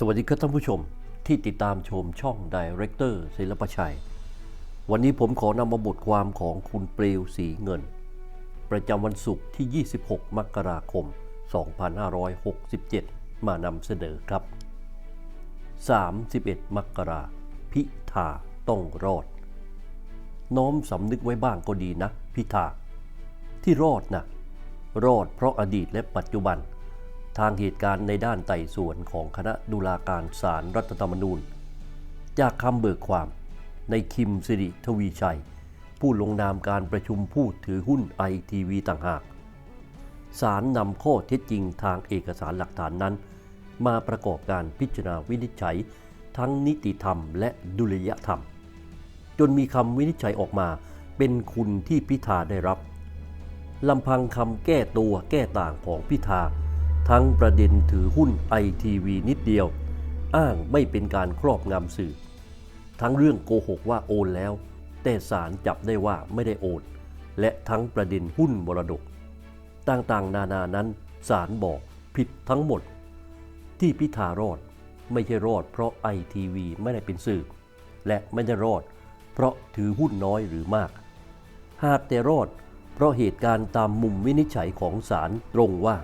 สวัสดีครับท่านผู้ชมที่ติดตามชมช่องดีเรคเตอร์ศิลปชัย วันนี้ผมขอนำมาบทความของคุณเปลวสีเงิน ประจำวันศุกร์ที่ 26 มกราคม 2567 มานำเสนอครับ 31 มกราพิธาต้องรอด น้อมสำนึกไว้บ้างก็ดีนะ พิธาที่รอดนะรอดเพราะอดีตและปัจจุบัน ทางเหตุการณ์ในด้านไต่สวนของคณะดุลาการศาลรรัฐธรรมนูญ จากคำเบิกความในคิมสิริทวีชัย ผู้ลงนามการประชุมผู้ถือหุ้นไอทีวีต่างหากศาลนำข้อเท็จจริงทางเอกสารหลักฐานนั้น มาประกอบการพิจารณาวินิจฉัย ทั้งนิติธรรมและดุลยธรรม จนมีคำวินิจฉัยออกมาเป็นคุณที่พิธาได้รับลำพังคำแก้ตัวแก้ต่างของพิธา ทั้งประเด็นถือหุ้นไอทีวีนิดเดียว อ้างไม่เป็นการครอบงำสื่อ ทั้งเรื่องโกหกว่าโอนแล้ว แต่ศาลจับได้ว่าไม่ได้โอน และทั้งประเด็นหุ้นมรดก ต่างๆ นานานั้นศาลบอกผิดทั้งหมด ที่พิธารอดไม่ใช่รอดเพราะไอทีวีไม่ได้เป็นสื่อ และไม่ได้รอด เพราะถือหุ้นน้อยหรือมาก หากแต่รอด เพราะเหตุการณ์ตามมุมวินิจฉัยของศาลตรงว่า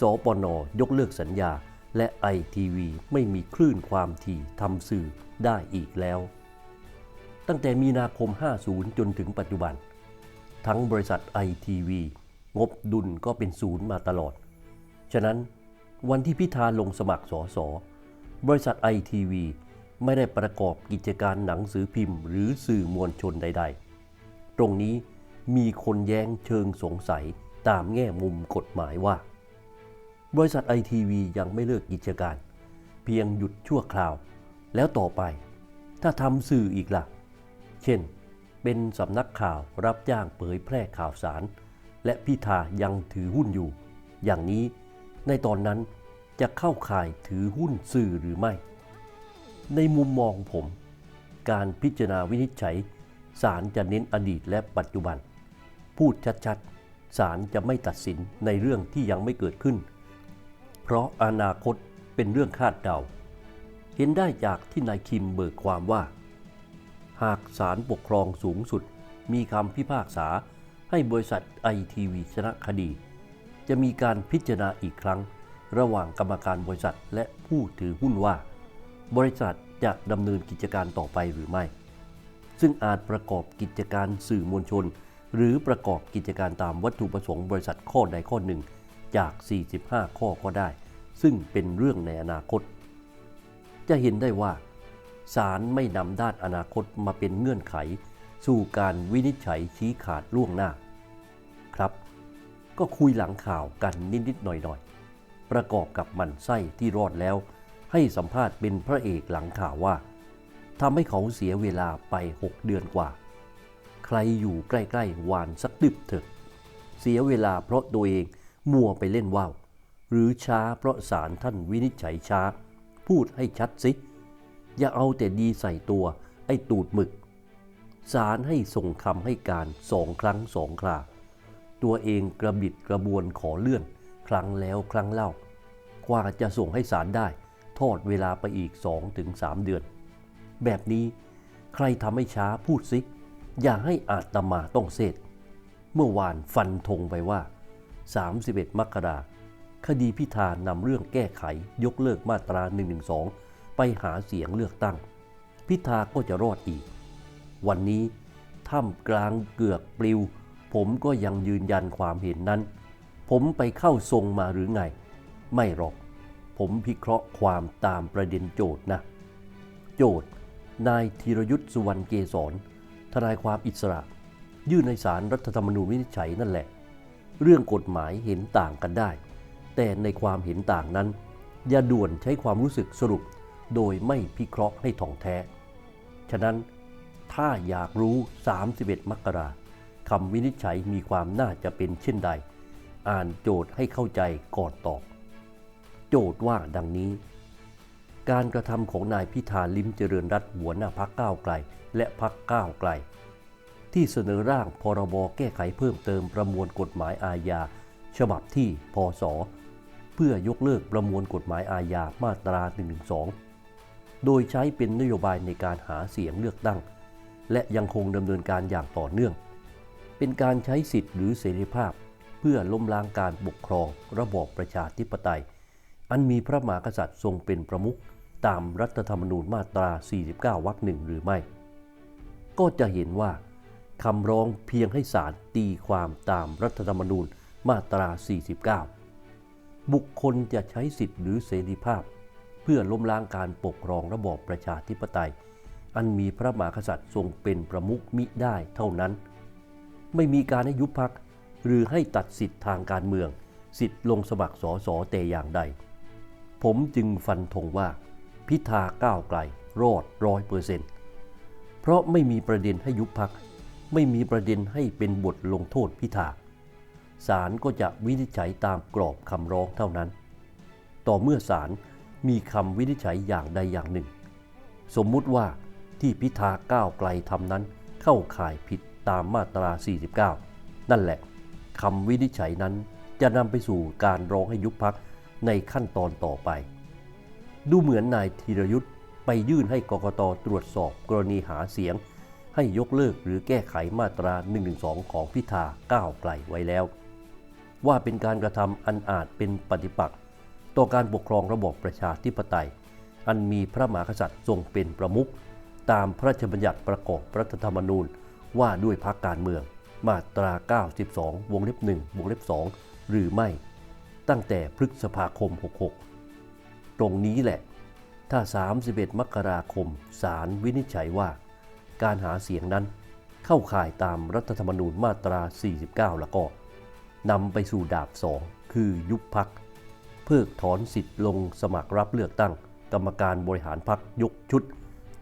สปนยกเลิกสัญญา และไอทีวีไม่มีคลื่นความถี่ทำสื่อได้อีกแล้ว ตั้งแต่มีนาคม 50 จนถึงปัจจุบัน ทั้งบริษัทไอทีวีงบดุลก็เป็นศูนย์มาตลอด ฉะนั้นวันที่พิธาลงสมัครสอสอบริษัทไอทีวีไม่ได้ประกอบกิจการหนังสือพิมพ์ หรือสื่อมวลชนใด ๆ ตรงนี้มีคนแย้งเชิงสงสัยตามแง่มุมกฎหมายว่า บริษัทไอทีวียังไม่เลิกกิจการ เพียงหยุดชั่วคราว แล้วต่อไป ถ้าทำสื่ออีกล่ะ เช่น เป็นสำนักข่าวรับจ้างเผยแพร่ข่าวสาร และพิธายังถือหุ้นอยู่ อย่างนี้ในตอนนั้นจะเข้าข่ายถือหุ้นสื่อหรือไม่ ในมุมมองผม การพิจารณาวินิจฉัยศาลจะเน้นอดีตและปัจจุบัน พูดชัดๆศาลจะไม่ตัดสินในเรื่องที่ยังไม่เกิดขึ้น เพราะอนาคตเป็นเรื่องคาดเดา เห็นได้จากที่นายคิมเบิกความว่า หากศาลปกครองสูงสุดมีคำพิพากษาให้บริษัทไอทีวีชนะคดี จะมีการพิจารณาอีกครั้ง ระหว่างกรรมการบริษัทและผู้ถือหุ้นว่า บริษัทจะดำเนินกิจการต่อไปหรือไม่ ซึ่งอาจประกอบกิจการสื่อมวลชน หรือประกอบกิจการตามวัตถุประสงค์บริษัทข้อใดข้อหนึ่ง จาก 45 ข้อก็ได้ ซึ่งเป็นเรื่องในอนาคต จะเห็นได้ว่าศาลไม่นำด้านอนาคตมาเป็นเงื่อนไข สู่การวินิจฉัยชี้ขาดล่วงหน้า ครับ ก็คุยหลังข่าวกันนิดๆหน่อยๆ ประกอบกับมันไส้ที่รอดแล้ว ให้สัมภาษณ์เป็นพระเอกหลังข่าวว่าทำให้เขาเสียเวลาไป 6 เดือนกว่า ใครอยู่ใกล้ ๆ วานสักดึบเถอะ เสียเวลาเพราะตัวเอง มัวไปเล่นว่าวหรือช้าเพราะศาลท่านวินิจฉัยช้า พูดให้ชัดสิ อย่าเอาแต่ดีใส่ตัวไอ้ตูดหมึกศาลให้ส่งคำให้การสองครั้งสองครา ตัวเองกระบิดกระบวนขอเลื่อน ครั้งแล้วครั้งเล่ากว่าจะส่งให้ศาลได้ ทอดเวลาไปอีก2-3เดือน แบบนี้ใครทำให้ช้าพูดสิ อย่าให้อาตมาต้องเสดเมื่อวานฟันธงไปว่า 31 มกราคดีพิธานำเรื่องแก้ไขยกเลิกมาตรา 112 ไปหาเสียงเลือกตั้ง พิธาก็จะรอดอีก วันนี้ท่ามกลางเกือกปลิว ผมก็ยังยืนยันความเห็นนั้น ผมไปเข้าทรงมาหรือไง ไม่หรอก ผมพิเคราะห์ความตามประเด็นโจทย์นะ โจทย์ นายธีรยุทธ์สุวรรณเกษรทนายความอิสระ ยื่นในศารรัฐธรรมนูญวินิจฉัยนั่นแหละ เรื่องกฎหมายเห็นต่างกันได้ แต่ในความเห็นต่างนั้น อย่าด่วนใช้ความรู้สึกสรุป โดยไม่พิเคราะห์ให้ถ่องแท้ ฉะนั้นถ้าอยากรู้ 31 มกราคำวินิจฉัยมีความน่าจะเป็นเช่นใด อ่านโจทย์ให้เข้าใจก่อนตอบ โจทย์ว่าดังนี้ การกระทำของนายพิธาลิมเจริญรัตน์หัวหน้าพักก้าวไกล และพักก้าวไกล ที่เสนอร่างพรบแก้ไขเพิ่มเติมประมวลกฎหมายอาญา ฉบับที่พศ เพื่อยกเลิกประมวลกฎหมายอาญามาตรา 112 โดยใช้เป็นนโยบายในการหาเสียงเลือกตั้ง และยังคงดำเนินการอย่างต่อเนื่อง เป็นการใช้สิทธิ์หรือเสรีภาพ เพื่อล้มล้างการปกครองระบอบประชาธิปไตย อันมีพระมหากษัตริย์ทรงเป็นประมุขตามรัฐธรรมนูญมาตรา 49 วรรคหนึ่งหรือไม่ ก็จะเห็นว่า คำร้องเพียงให้ศาลตีความตามรัฐธรรมนูญมาตรา 49 บุคคลจะใช้สิทธิ์หรือเสรีภาพ เพื่อล้มล้างการปกครองระบอบประชาธิปไตย อันมีพระมหากษัตริย์ทรงเป็นประมุขมิได้เท่านั้น ไม่มีการให้ยุบพักหรือให้ตัดสิทธิ์ทางการเมือง สิทธิ์ลงสมัครสอสอแต่อย่างใด ผมจึงฟันธงว่า พิธาก้าวไกล รอดร้อยเปอร์เซ็นต์เพราะไม่มีประเด็นให้ยุบพัก ไม่มีประเด็นให้เป็นบทลงโทษพิธาศาลก็จะวินิจฉัยตามกรอบคำร้องเท่านั้น ต่อเมื่อศาลมีคำวินิจฉัยอย่างใดอย่างหนึ่ง สมมุติว่าที่พิธาก้าวไกลทำนั้นเข้าข่ายผิดตามมาตรา 49 นั่นแหละคำวินิจฉัยนั้นจะนำไปสู่การร้องให้ยุบพักในขั้นตอนต่อไป ดูเหมือนนายธีรยุทธ์ไปยื่นให้กกตตรวจสอบกรณีหาเสียง ให้ยกเลิกหรือแก้ไขมาตรา112 ของพิธาก้าวไกลไว้แล้ว ว่าเป็นการกระทำอันอาจเป็นปฏิปักษ์ต่อการปกครองระบอบประชาธิปไตย อันมีพระมหากษัตริย์ทรงเป็นประมุขตามพระราชบัญญัติประกอบรัฐธรรมนูญว่าด้วยพรรคการเมือง มาตรา 92 วงเล็บ 1 วงเล็บ 2 หรือไม่ ตั้งแต่พฤษภาคม 66 ตรงนี้แหละ ถ้า 31 มกราคมศาลวินิจฉัยว่า การหาเสียงนั้นเข้าข่ายตามรัฐธรรมนูญมาตรา 49 แล้วก็นำไปสู่ดาบสองคือยุบพัก เพิกถอนสิทธิ์ลงสมัครรับเลือกตั้ง กรรมการบริหารพักยกชุด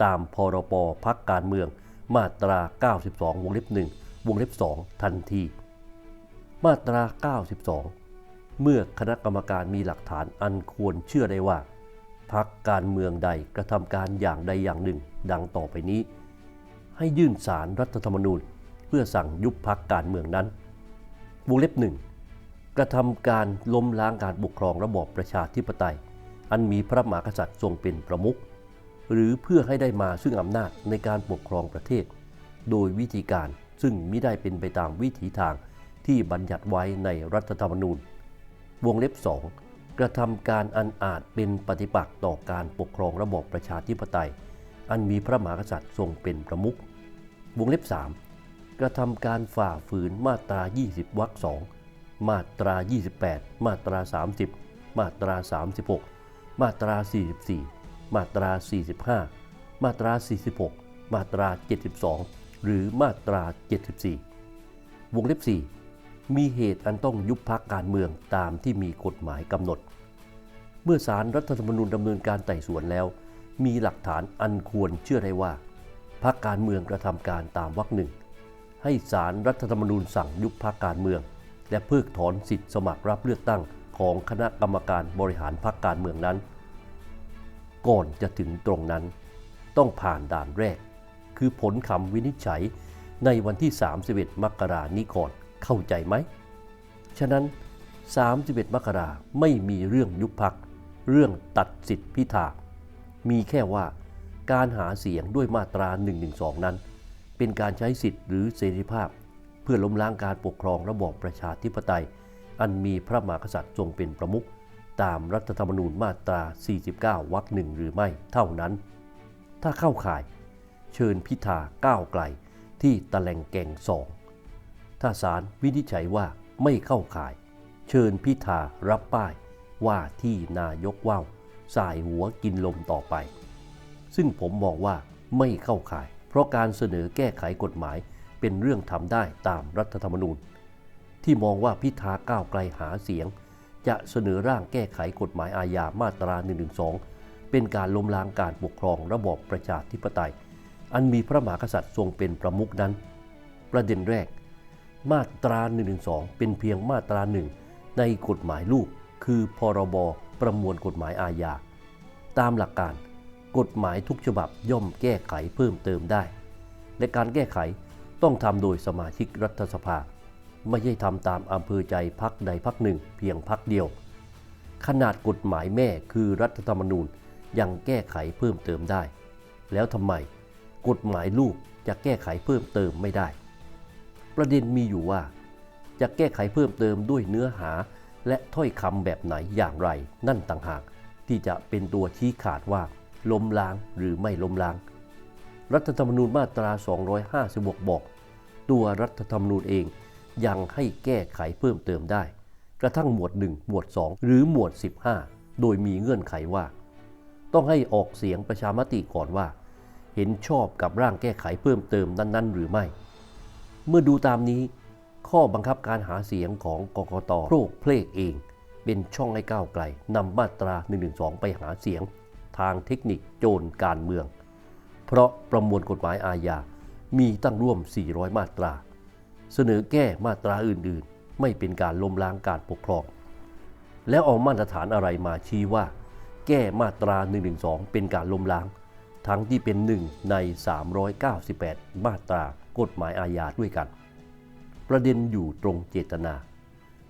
ตามพรปพักการเมืองมาตรา 92 วงเล็บ 1 วงเล็บ 2 ทันที มาตรา 92 เมื่อคณะกรรมการมีหลักฐานอันควรเชื่อได้ว่าพักการเมืองใดกระทำการอย่างใดอย่างหนึ่ง ดังต่อไปนี้ ให้ยื่นสารรัฐธรรมนูญ เพื่อสั่งยุบพักการเมืองนั้น วงเล็บหนึ่งกระทำการล้มล้างการปกครองระบอบประชาธิปไตย อันมีพระมหากษัตริย์ทรงเป็นประมุขหรือเพื่อให้ได้มาซึ่งอำนาจในการปกครองประเทศ โดยวิธีการซึ่งมิได้เป็นไปตามวิถีทางที่บัญญัติไว้ในรัฐธรรมนูญ วงเล็บ 2 กระทำการอันอาจเป็นปฏิปักษ์ต่อการปกครองระบอบประชาธิปไตย อันมีพระมหากษัตริย์ทรงเป็นประมุขวงเล็บ 3 กระทำการฝ่าฝืนมาตรา 20 วรรคสองมาตรา 28 มาตรา 30 มาตรา 36 มาตรา 44 มาตรา 45 มาตรา 46 มาตรา 72 หรือมาตรา 74 วงเล็บ 4 มีเหตุอันต้องยุบพักการเมืองตามที่มีกฎหมายกำหนด เมื่อสารรัฐธรรมนูญดำเนินการไต่สวนแล้ว มีหลักฐานอันควรเชื่อได้ว่าพักการเมืองกระทำการตามวรรคหนึ่ง ให้สารรัฐธรรมนูญสั่งยุบพักการเมือง และเพิกถอนสิทธิสมัครรับเลือกตั้งของคณะกรรมการบริหารพรรคการเมืองนั้น ก่อนจะถึงตรงนั้นต้องผ่านด่านแรก คือผลคำวินิจฉัยในวันที่ 31 มกรานี้ก่อนเข้าใจไหม ฉะนั้น 31 มกราไม่มีเรื่องยุบพัก เรื่องตัดสิทธิพิธา มีแค่ว่าการหาเสียงด้วยมาตรา 112 นั้น เป็นการใช้สิทธิ์หรือเสรีภาพ เพื่อล้มล้างการปกครองระบอบประชาธิปไตย อันมีพระมหากษัตริย์ทรงเป็นประมุขตามรัฐธรรมนูญมาตรา 49 วรรคหนึ่งหรือไม่เท่านั้น ถ้าเข้าข่าย เชิญพิธาก้าวไกลที่ตะแลงแก่งสอง ถ้าศาลวินิจฉัยว่าไม่เข้าข่าย เชิญพิธารับป้ายว่าที่นายกว่าว สายหัวกินลมต่อไป ซึ่งผมมองว่าไม่เข้าข่าย เพราะการเสนอแก้ไขกฎหมายเป็นเรื่องทำได้ตามรัฐธรรมนูญ ที่มองว่าพิธาก้าวไกลหาเสียง จะเสนอร่างแก้ไขกฎหมายอาญามาตรา112เป็นการล้มล้างการปกครองระบอบประชาธิปไตย อันมีพระมหากษัตริย์ทรงเป็นประมุขนั้น ประเด็นแรก มาตรา112เป็นเพียงมาตราหนึ่งในกฎหมายลูกคือพรบ ประมวลกฎหมายอาญา ตามหลักการ กฎหมายทุกฉบับย่อมแก้ไขเพิ่มเติมได้ และการแก้ไขต้องทำโดยสมาชิกรัฐสภา ไม่ใช่ทำตามอำเภอใจพักใดพักหนึ่งเพียงพักเดียว ขนาดกฎหมายแม่คือรัฐธรรมนูญยังแก้ไขเพิ่มเติมได้ แล้วทำไมกฎหมายลูกจะแก้ไขเพิ่มเติมไม่ได้ ประเด็นมีอยู่ว่า จะแก้ไขเพิ่มเติมด้วยเนื้อหา และถ้อยคำแบบไหนอย่างไร นั่นต่างหากที่จะเป็นตัวชี้ขาดว่าล้มล้างหรือไม่ล้มล้าง รัฐธรรมนูญมาตรา 256 บอก ตัวรัฐธรรมนูญเองยังให้แก้ไขเพิ่มเติมได้ กระทั่งหมวด 1 หมวด 2 หรือหมวด 15 โดยมีเงื่อนไขว่า ต้องให้ออกเสียงประชามติก่อนว่า เห็นชอบกับร่างแก้ไขเพิ่มเติมนั้น ๆ หรือไม่ เมื่อดูตามนี้ ข้อบังคับการหาเสียงของกกตโรกเพลกเอง เป็นช่องให้ก้าวไกลนำมาตรา 112 ไปหาเสียง ทางเทคนิคโจรการเมือง เพราะประมวลกฎหมายอาญา มีตั้งร่วม 400 มาตรา เสนอแก้มาตราอื่นๆ ไม่เป็นการล้มล้างการปกครอง แล้วเอามาตรฐานอะไรมาชี้ว่า แก้มาตรา 112 เป็นการล้มล้าง ทั้งที่เป็นหนึ่งใน 398 มาตรากฎหมายอาญาด้วยกัน ประเด็นอยู่ตรงเจตนา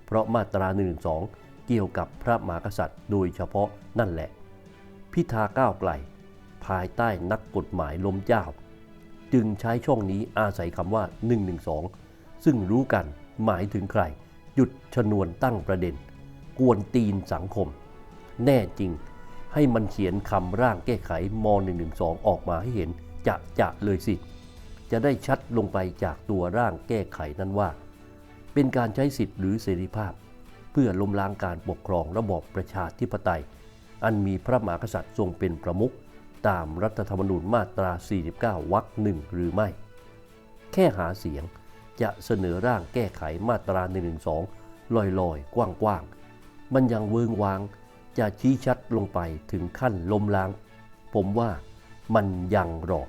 เพราะมาตรา112เกี่ยวกับพระมหากษัตริย์โดยเฉพาะนั่นแหละ พิธาก้าวไกล ภายใต้นักกฎหมายล้มเจ้า จึงใช้ช่องนี้อาศัยคำว่า 112 ซึ่งรู้กันหมายถึงใคร หยุดชนวนตั้งประเด็น กวนตีนสังคม แน่จริงให้มันเขียนคำร่างแก้ไขม .112 ออกมาให้เห็นจะจะเลยสิ จะได้ชัดลงไปจากตัวร่างแก้ไขนั้นว่า เป็นการใช้สิทธิ์หรือเสรีภาพ เพื่อล้มล้างการปกครองระบอบประชาธิปไตย อันมีพระมหากษัตริย์ทรงเป็นประมุขตามรัฐธรรมนูญมาตรา 49 วรรคหนึ่งหรือไม่ แค่หาเสียงจะเสนอร่างแก้ไขมาตรา 112 ลอยๆ กว้างๆ มันยังเวิงวางจะชี้ชัดลงไปถึงขั้นล้มล้าง ผมว่ามันยังหรอก